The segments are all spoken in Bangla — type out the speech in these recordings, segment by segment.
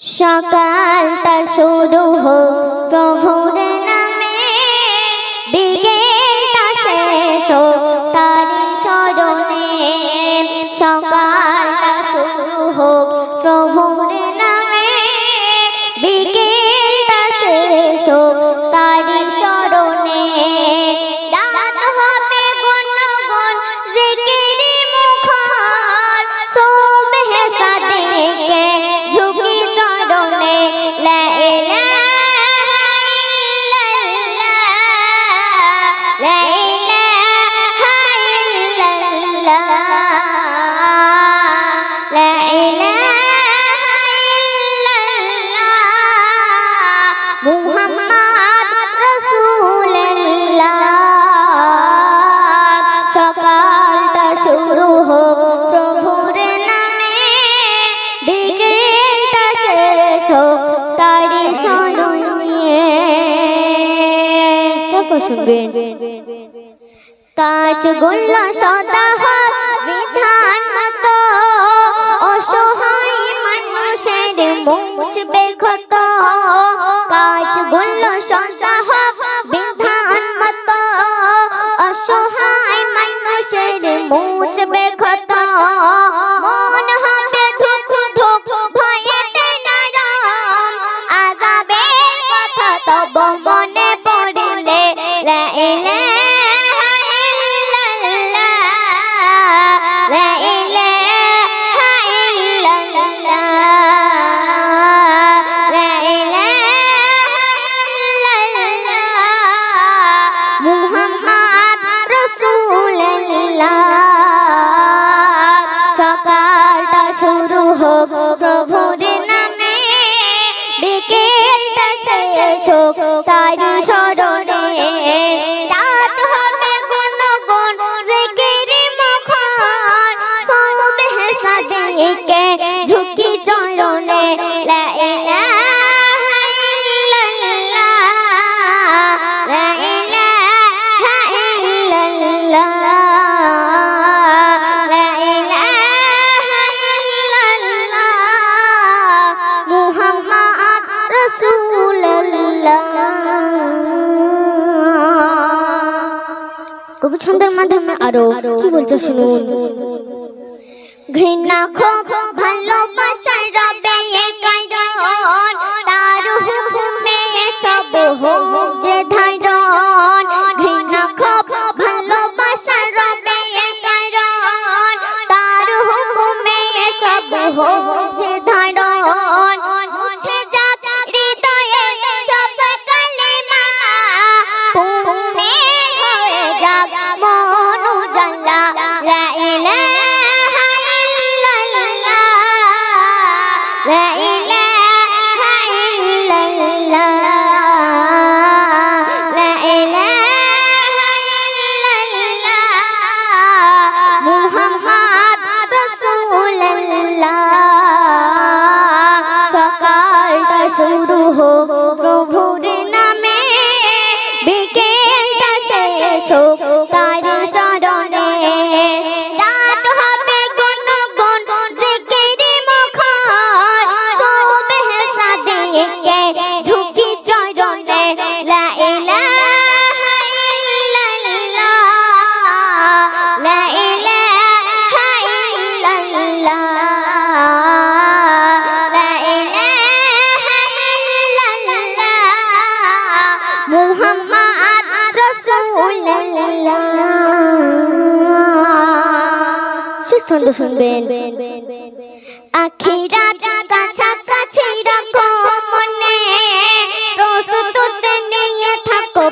সকালটা শুরু হোক প্রভুর। এসো তার নিয়ে তারপর শুনবেন। কাজ গোল্লা সদা বিধান মতো অসহায় মানুষের মুছবে ক্ষত। শুরু হোক প্রভুর ছন্দের মাধ্যমে আরও, কি বলছো শুনুন? ঘৃণা খুব ভালোবাসা রবে কারণ সব যে ধারণ। ঘৃণা খুব রবে কারণ সব যে ধারণ। 手高 সুন্দর শুনবেন আখিরা কাছাকাছি রাখো মনে। প্রস্তুত নিয়ে থাকো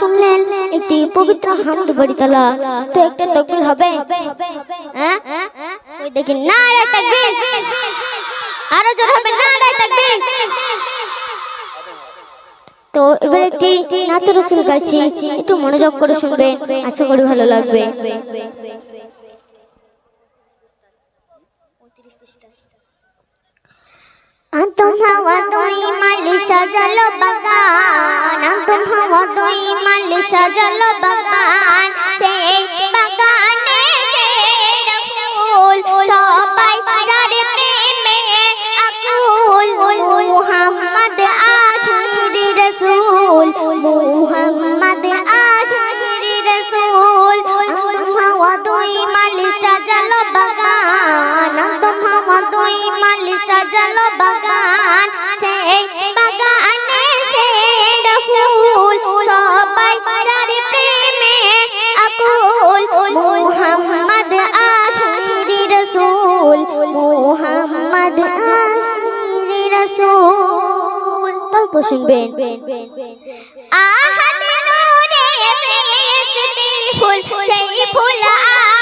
শুনলেন একটি পবিত্র হামদ বড়িতলা তো একটা হবে। হ্যাঁ? ওই দেখি না রে তাকবীর। আরও জোর হবে তো এবার একটি নাতে রসুল গাইছি, একটু মনোযোগ করে শুনবে আশা করি ভালো লাগবে। আন্তম হাওয়া তুই মালি সাজালো বাগান। বাগান আন্তম হাওয়া তুই মালি সাজালো বাগান। সেই বাগানে সেই ফুল, সবাই যারে প্রেমে আকুল। মুহাম্মদ আখিরি রাসূল, মুহাম্মদ আখিরি রাসূল। তারপর শুনবেন। আহাদ নূরে সৃষ্টি ফুল, সেই ফুল আহম্মদ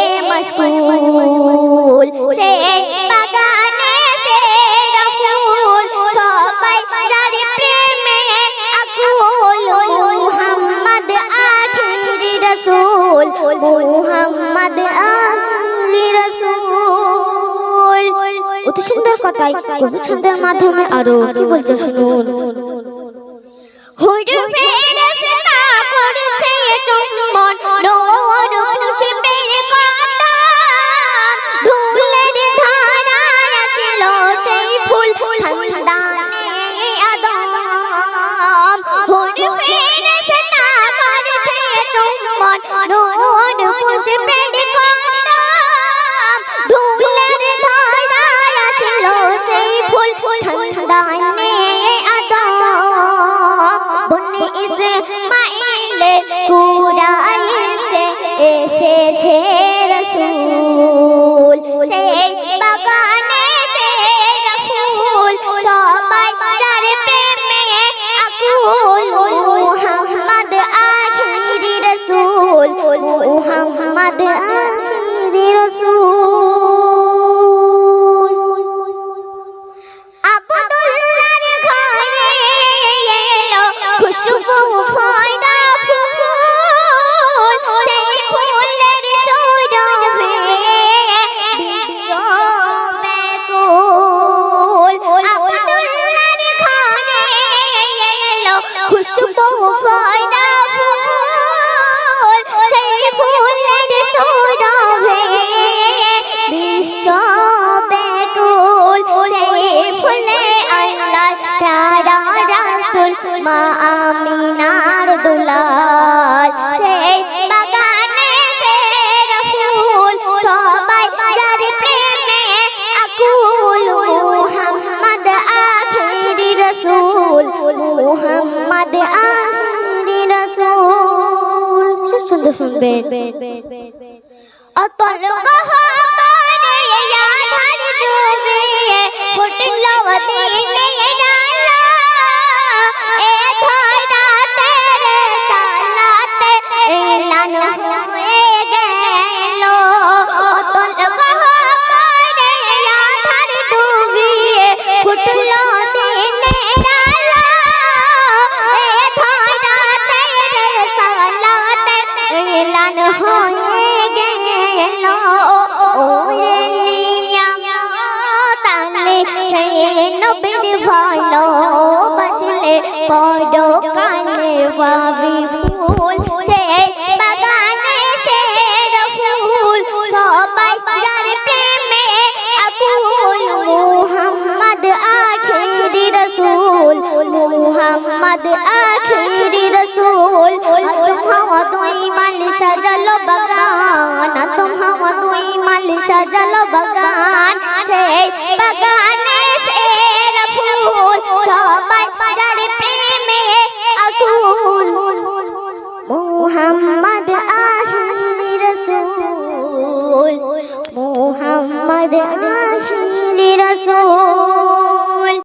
সুন্দর প্রভু ছন্দের মাধ্যমে আরও কি বলছে শুনুন? হুরফের মুহাম্মদ আখিরি রসুল। আব্দুল্লাহর ঘরে এলো খুশবু ফয়দা ফুল। মা আমিনার দুলাল, সেই বাগানে সে ফুল, সবাই যার প্রেমে আকুল, মুহাম্মদ আখিরি রাসূল, মুহাম্মদ আখিরি রাসূল। সুন্দর শুনবেন অতল গহবরে পরকালে ভাবি ফুল, সে বাগানে সে ফুল। সবাই যার প্রেমে আকুল, মুহাম্মদ আখিরি রসুল, মুহাম্মদ আখিরি রসুল। বাগানে সে ফুল, সবাই ada ada